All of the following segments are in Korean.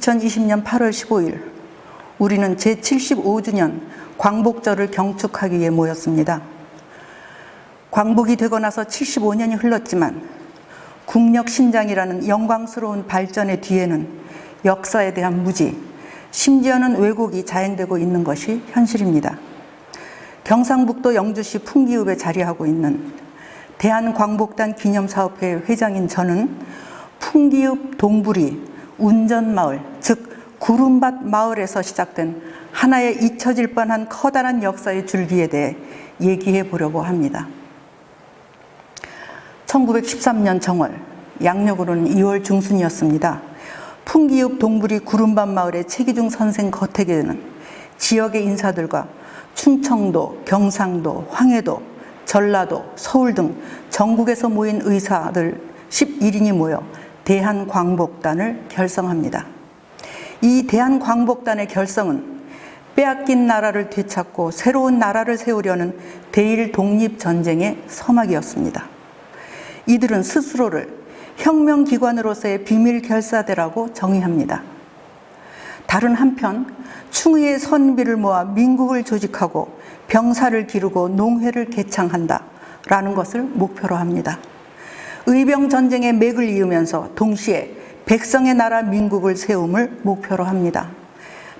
2020년 8월 15일 우리는 제75주년 광복절을 경축하기 위해 모였습니다. 광복이 되고 나서 75년이 흘렀지만 국력 신장이라는 영광스러운 발전의 뒤에는 역사에 대한 무지, 심지어는 왜곡이 자행되고 있는 것이 현실입니다. 경상북도 영주시 풍기읍에 자리하고 있는 대한광복단 기념사업회 회장인 저는 풍기읍 동부리 운전마을, 즉 구름밭 마을에서 시작된 하나의 잊혀질 뻔한 커다란 역사의 줄기에 대해 얘기해 보려고 합니다. 1913년 정월, 양력으로는 2월 중순이었습니다. 풍기읍 동부리 구름밭 마을의 최기중 선생 거택에는 지역의 인사들과 충청도, 경상도, 황해도, 전라도, 서울 등 전국에서 모인 의사들 11인이 모여 대한광복단을 결성합니다. 이 대한광복단의 결성은 빼앗긴 나라를 되찾고 새로운 나라를 세우려는 대일 독립전쟁의 서막이었습니다. 이들은 스스로를 혁명기관으로서의 비밀 결사대라고 정의합니다. 다른 한편 충의의 선비를 모아 민국을 조직하고 병사를 기르고 농회를 개창한다 라는 것을 목표로 합니다. 의병 전쟁의 맥을 이으면서 동시에 백성의 나라 민국을 세움을 목표로 합니다.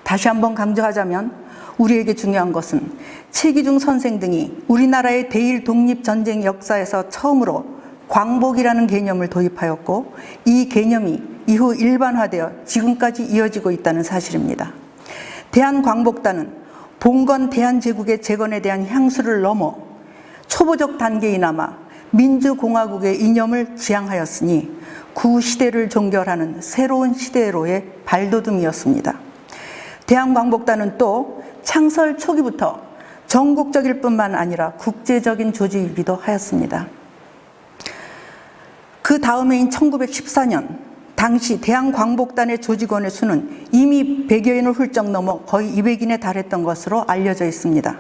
다시 한번 강조하자면 우리에게 중요한 것은 최기중 선생 등이 우리나라의 대일 독립 전쟁 역사에서 처음으로 광복이라는 개념을 도입하였고 이 개념이 이후 일반화되어 지금까지 이어지고 있다는 사실입니다. 대한광복단은 봉건 대한제국의 재건에 대한 향수를 넘어 초보적 단계이나마 민주공화국의 이념을 지향하였으니 구 시대를 종결하는 새로운 시대로의 발돋움이었습니다. 대한광복단은 또 창설 초기부터 전국적일 뿐만 아니라 국제적인 조직이기도 하였습니다. 그 다음해인 1914년 당시 대한광복단의 조직원의 수는 이미 100여인을 훌쩍 넘어 거의 200인에 달했던 것으로 알려져 있습니다.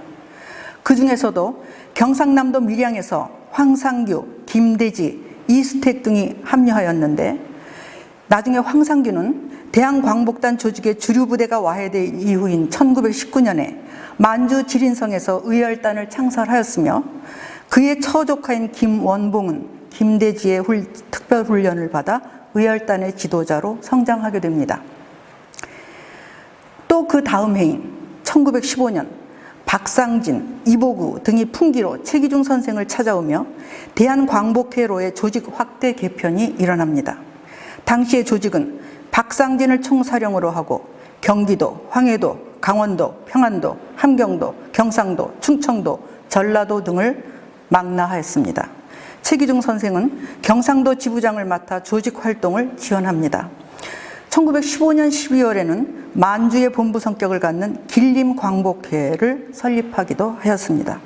그 중에서도 경상남도 밀양에서 황상규, 김대지, 이수택 등이 합류하였는데 나중에 황상규는 대한광복단 조직의 주류 부대가 와해된 이후인 1919년에 만주 지린성에서 의열단을 창설하였으며 그의 처조카인 김원봉은 김대지의 훌, 특별훈련을 받아 의열단의 지도자로 성장하게 됩니다. 또 그 다음 해인 1915년 박상진, 이보구 등이 풍기로 최기중 선생을 찾아오며 대한광복회로의 조직 확대 개편이 일어납니다. 당시의 조직은 박상진을 총사령으로 하고 경기도, 황해도, 강원도, 평안도, 함경도, 경상도, 충청도, 전라도 등을 망라하였습니다. 최기중 선생은 경상도 지부장을 맡아 조직 활동을 지원합니다. 1915년 12월에는 만주의 본부 성격을 갖는 길림 광복회를 설립하기도 하였습니다.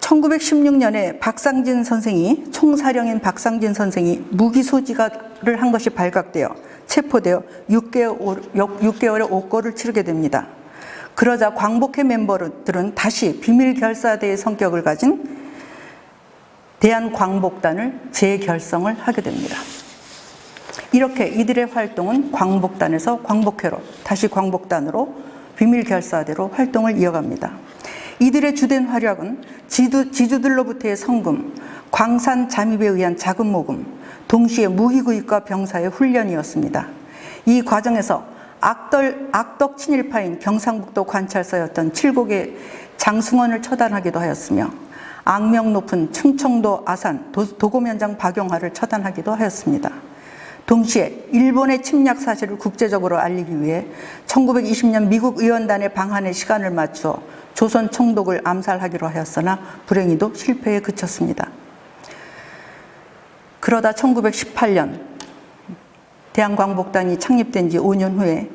1916년에 박상진 선생이 총사령인 박상진 선생이 무기 소지가를 한 것이 발각되어 체포되어 6개월, 6개월의 옥고를 치르게 됩니다. 그러자 광복회 멤버들은 다시 비밀 결사대의 성격을 가진 대한광복단을 재결성을 하게 됩니다. 이렇게 이들의 활동은 광복단에서 광복회로 다시 광복단으로 비밀 결사대로 활동을 이어갑니다. 이들의 주된 활약은 지주, 지주들로부터의 성금, 광산 잠입에 의한 자금 모금, 동시에 무기 구입과 병사의 훈련이었습니다. 이 과정에서 악덕, 악덕 친일파인 경상북도 관찰사였던 칠곡의 장승원을 처단하기도 하였으며 악명 높은 충청도 아산 도, 도고면장 박용화를 처단하기도 하였습니다. 동시에 일본의 침략 사실을 국제적으로 알리기 위해 1920년 미국 의원단의 방한의 시간을 맞추어 조선 총독을 암살하기로 하였으나 불행히도 실패에 그쳤습니다. 그러다 1918년 대한광복단이 창립된 지 5년 후에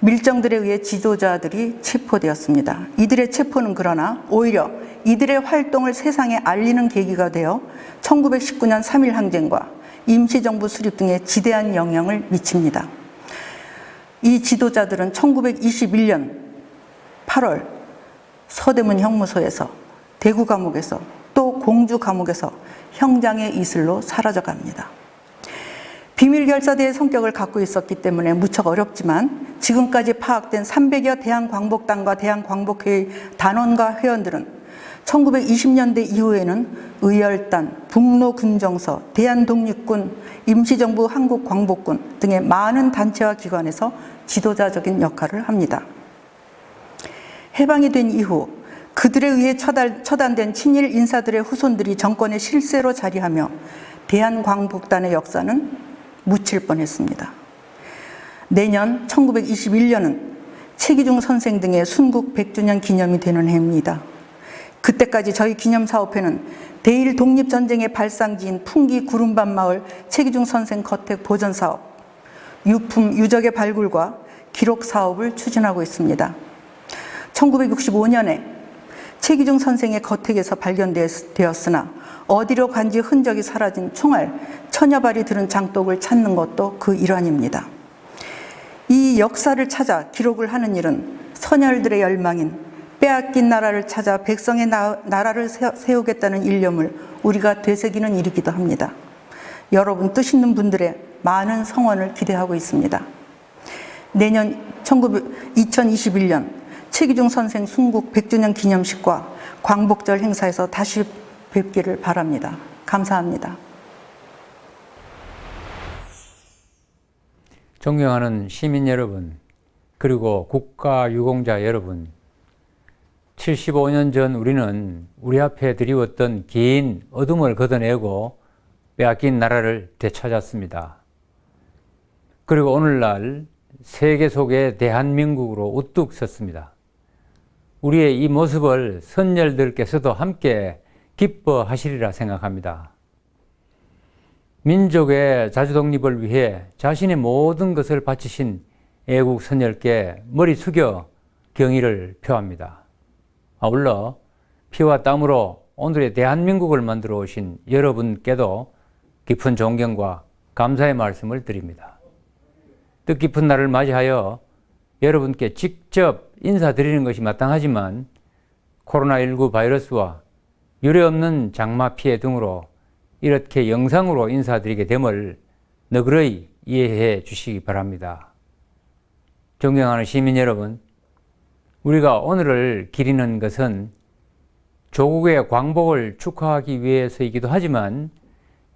밀정들에 의해 지도자들이 체포되었습니다. 이들의 체포는 그러나 오히려 이들의 활동을 세상에 알리는 계기가 되어 1919년 3.1 항쟁과 임시정부 수립 등에 지대한 영향을 미칩니다. 이 지도자들은 1921년 8월 서대문 형무소에서 대구 감옥에서 또 공주 감옥에서 형장의 이슬로 사라져 갑니다. 비밀 결사대의 성격을 갖고 있었기 때문에 무척 어렵지만 지금까지 파악된 300여 대한광복단과 대한광복회의 단원과 회원들은 1920년대 이후에는 의열단, 북로군정서, 대한독립군, 임시정부 한국광복군 등의 많은 단체와 기관에서 지도자적인 역할을 합니다. 해방이 된 이후 그들에 의해 처단, 처단 된 친일 인사들의 후손들이 정권의 실세로 자리하며 대한광복단의 역사는 묻힐 뻔했습니다. 내년 1921년은 최기중 선생 등의 순국 100주년 기념이 되는 해입니다. 그때까지 저희 기념사업회는 대일 독립전쟁의 발상지인 풍기 구름반 마을 최기중 선생 거택 보전 사업, 유품 유적의 발굴과 기록 사업을 추진하고 있습니다. 1965년에 최기중 선생의 거택에서 발견되었으나 어디로 간지 흔적이 사라진 총알 천여 발이 들은 장독을 찾는 것도 그 일환입니다. 이 역사를 찾아 기록을 하는 일은 선열들의 열망인 빼앗긴 나라를 찾아 백성의 나, 나라를 세우겠다는 일념을 우리가 되새기는 일이기도 합니다. 여러분 뜻 있는 분들의 많은 성원을 기대하고 있습니다. 내년 19, 2021년 최기중 선생 순국 100주년 기념식과 광복절 행사에서 다시 뵙기를 바랍니다. 감사합니다. 존경하는 시민 여러분, 그리고 국가 유공자 여러분, 75년 전 우리는 우리 앞에 드리웠던 긴 어둠을 걷어내고 빼앗긴 나라를 되찾았습니다. 그리고 오늘날 세계 속에 대한민국으로 우뚝 섰습니다. 우리의 이 모습을 선열들께서도 함께 기뻐하시리라 생각합니다. 민족의 자주 독립을 위해 자신의 모든 것을 바치신 애국 선열께 머리 숙여 경의를 표합니다. 아울러 피와 땀으로 오늘의 대한민국을 만들어 오신 여러분께도 깊은 존경과 감사의 말씀을 드립니다. 뜻깊은 날을 맞이하여 여러분께 직접 인사드리는 것이 마땅하지만 코로나19 바이러스와 유례없는 장마 피해 등으로 이렇게 영상으로 인사드리게 됨을 너그러이 이해해 주시기 바랍니다. 존경하는 시민 여러분, 우리가 오늘을 기리는 것은 조국의 광복을 축하하기 위해서이기도 하지만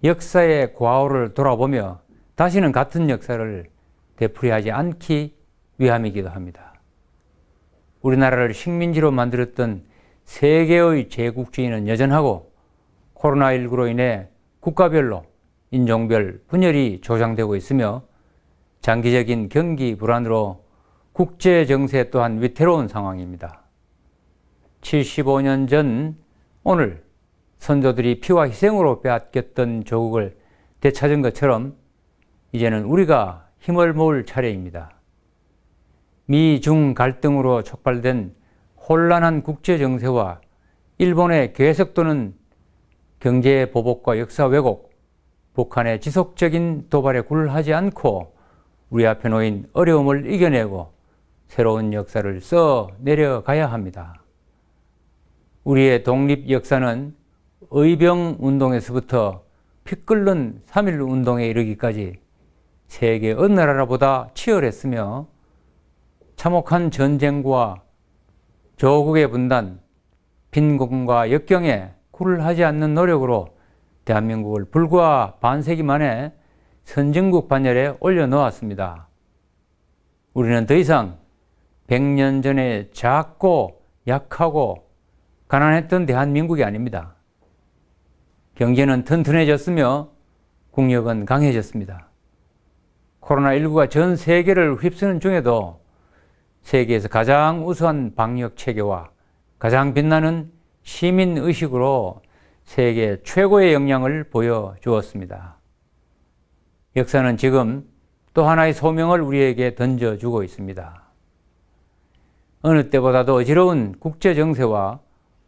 역사의 과오를 돌아보며 다시는 같은 역사를 되풀이하지 않기 위함이기도 합니다. 우리나라를 식민지로 만들었던 세계의 제국주의는 여전하고 코로나19로 인해 국가별로 인종별 분열이 조장되고 있으며 장기적인 경기 불안으로 국제 정세 또한 위태로운 상황입니다. 75년 전 오늘 선조들이 피와 희생으로 빼앗겼던 조국을 되찾은 것처럼 이제는 우리가 힘을 모을 차례입니다. 미중 갈등으로 촉발된 혼란한 국제 정세와 일본의 계속도는 경제 보복과 역사 왜곡, 북한의 지속적인 도발에 굴하지 않고 우리 앞에 놓인 어려움을 이겨내고 새로운 역사를 써 내려가야 합니다. 우리의 독립 역사는 의병 운동에서부터 피 끓는 3.1 운동에 이르기까지 세계 어느 나라보다 치열했으며 참혹한 전쟁과 조국의 분단, 빈곤과 역경에 굴을 하지 않는 노력으로 대한민국을 불과 반세기 만에 선진국 반열에 올려놓았습니다. 우리는 더 이상 100년 전에 작고 약하고 가난했던 대한민국이 아닙니다. 경제는 튼튼해졌으며 국력은 강해졌습니다. 코로나19가 전 세계를 휩쓰는 중에도 세계에서 가장 우수한 방역 체계와 가장 빛나는 시민 의식으로 세계 최고의 역량을 보여주었습니다. 역사는 지금 또 하나의 소명을 우리에게 던져주고 있습니다. 어느 때보다도 어지러운 국제 정세와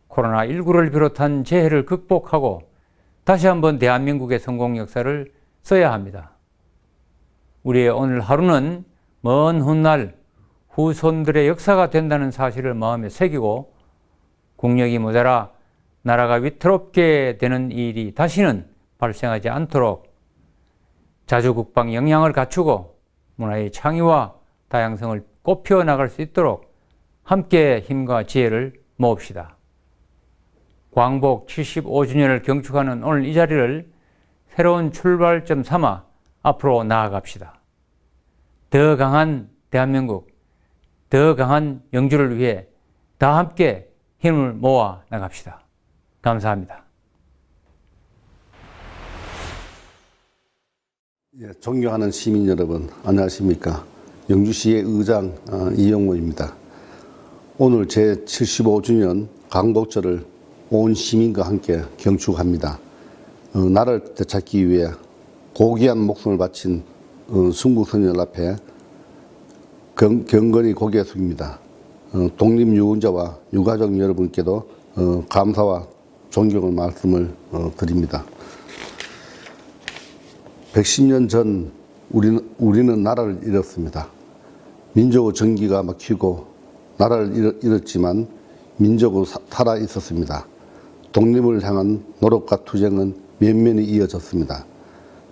코로나19를 비롯한 재해를 극복하고 다시 한번 대한민국의 성공 역사를 써야 합니다. 우리의 오늘 하루는 먼 훗날 후손들의 역사가 된다는 사실을 마음에 새기고 국력이 모자라 나라가 위태롭게 되는 일이 다시는 발생하지 않도록 자주국방 역량을 갖추고 문화의 창의와 다양성을 꽃피워 나갈 수 있도록 함께 힘과 지혜를 모읍시다. 광복 75주년을 경축하는 오늘 이 자리를 새로운 출발점 삼아 앞으로 나아갑시다. 더 강한 대한민국, 더 강한 영주를 위해 다 함께 힘을 모아 나갑시다. 감사합니다. 예, 존경하는 시민 여러분, 안녕하십니까. 영주시의 의장 어, 이영호입니다. 오늘 제 75주년 강복절을 온 시민과 함께 경축합니다. 어, 나를 되찾기 위해 고귀한 목숨을 바친 어, 순국선열 앞에 경, 경건히 고개 숙입니다. 어, 독립유공자와 유가족 여러분께도 어, 감사와 존경을 말씀을 어, 드립니다. 110년 전 우리는, 우리는 나라를 잃었습니다. 민족의 전기가 막히고 나라를 잃- 잃었지만 민족은 사- 살아 있었습니다. 독립을 향한 노력과 투쟁은 면면이 이어졌습니다.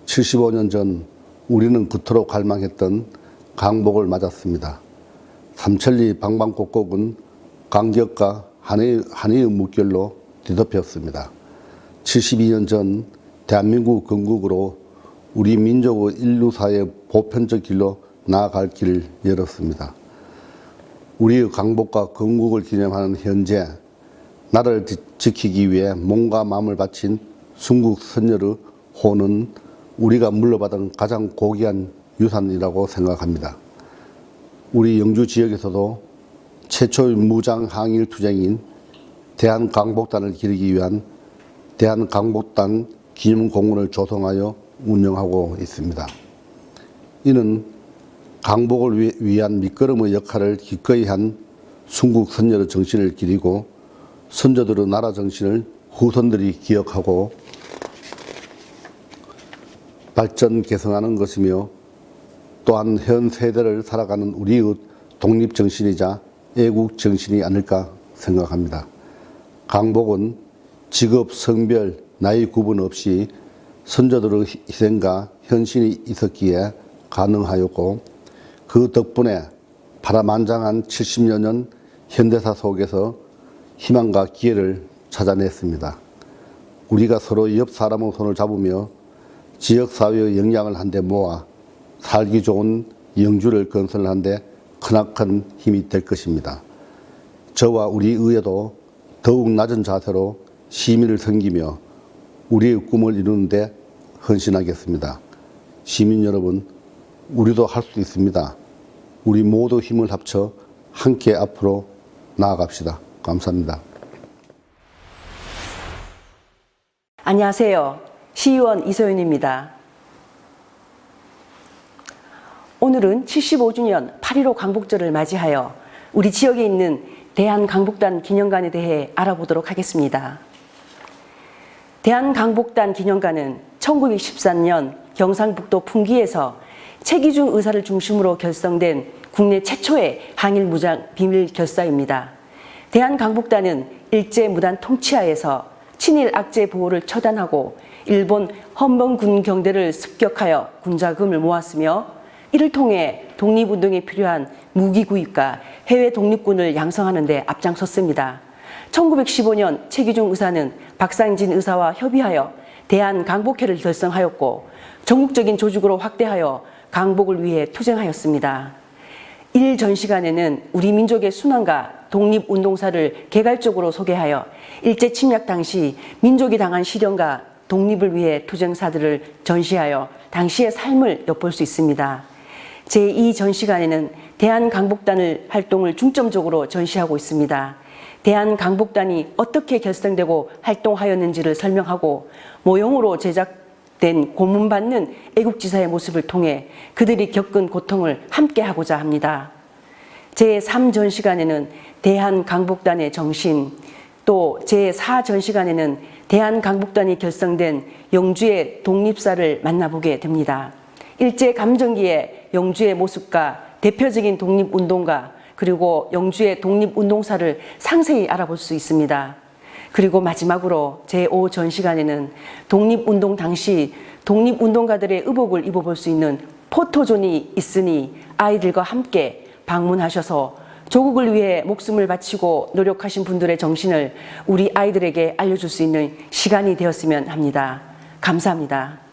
75년 전 우리는 그토록 갈망했던 강복을 맞았습니다. 삼천리 방방곡곡은 강격과 한의, 한의의 물결로 뒤덮였습니다. 72년 전 대한민국 건국으로 우리 민족의 인류사의 보편적 길로 나아갈 길을 열었습니다. 우리의 강복과 건국을 기념하는 현재 나라를 지- 지키기 위해 몸과 마음을 바친 순국 선열의 호는 우리가 물려받은 가장 고귀한 유산이라고 생각합니다. 우리 영주 지역에서도 최초의 무장 항일 투쟁인 대한강복단을 기리기 위한 대한강복단 기념공원을 조성하여 운영하고 있습니다. 이는 강복을 위- 위한 밑거름의 역할을 기꺼이 한 순국 선열의 정신을 기리고 선조들의 나라 정신을 후손들이 기억하고 발전 개성하는 것이며 또한 현 세대를 살아가는 우리의 독립 정신이자 애국 정신이 아닐까 생각합니다. 강복은 직업, 성별, 나이 구분 없이 선조들의 희- 희생과 헌신이 있었기에 가능하였고 그 덕분에 파란만장한 70여 년 현대사 속에서 희망과 기회를 찾아냈습니다. 우리가 서로 옆 사람의 손을 잡으며 지역사회의 역량을 한데 모아 살기 좋은 영주를 건설하는데 크나큰 힘이 될 것입니다. 저와 우리 의회도 더욱 낮은 자세로 시민을 섬기며 우리의 꿈을 이루는데 헌신하겠습니다. 시민 여러분, 우리도 할 수 있습니다. 우리 모두 힘을 합쳐 함께 앞으로 나아갑시다. 감사합니다. 안녕하세요. 시의원 이소연입니다. 오늘은 75주년 8.15 강복절을 맞이하여 우리 지역에 있는 대한강복단 기념관에 대해 알아보도록 하겠습니다. 대한강복단 기념관은 1913년 경상북도 풍기에서 최기중 의사를 중심으로 결성된 국내 최초의 항일 무장 비밀 결사입니다. 대한강복단은 일제 무단 통치하에서 친일 악재 보호를 처단하고 일본 헌병군 경대를 습격하여 군자금을 모았으며 이를 통해 독립운동에 필요한 무기 구입과 해외 독립군을 양성하는 데 앞장섰습니다. 1915년 최기중 의사는 박상진 의사와 협의하여 대한 강복회를 결성하였고 전국적인 조직으로 확대하여 강복을 위해 투쟁하였습니다. 일 전시관에는 우리 민족의 순환과 독립운동사를 개괄적으로 소개하여 일제 침략 당시 민족이 당한 시련과 독립을 위해 투쟁사들을 전시하여 당시의 삶을 엿볼 수 있습니다. 제2 전시관에는 대한강복단을 활동을 중점적으로 전시하고 있습니다. 대한강복단이 어떻게 결성되고 활동하였는지를 설명하고 모형으로 제작 된 고문받는 애국지사의 모습을 통해 그들이 겪은 고통을 함께 하고자 합니다. 제3전시관에는 대한강복단의 정신, 또 제4전시관에는 대한강복단이 결성된 영주의 독립사를 만나보게 됩니다. 일제 감정기의 영주의 모습과 대표적인 독립운동가 그리고 영주의 독립운동사를 상세히 알아볼 수 있습니다. 그리고 마지막으로 제5 전시관에는 독립운동 당시 독립운동가들의 의복을 입어볼 수 있는 포토존이 있으니 아이들과 함께 방문하셔서 조국을 위해 목숨을 바치고 노력하신 분들의 정신을 우리 아이들에게 알려줄 수 있는 시간이 되었으면 합니다. 감사합니다.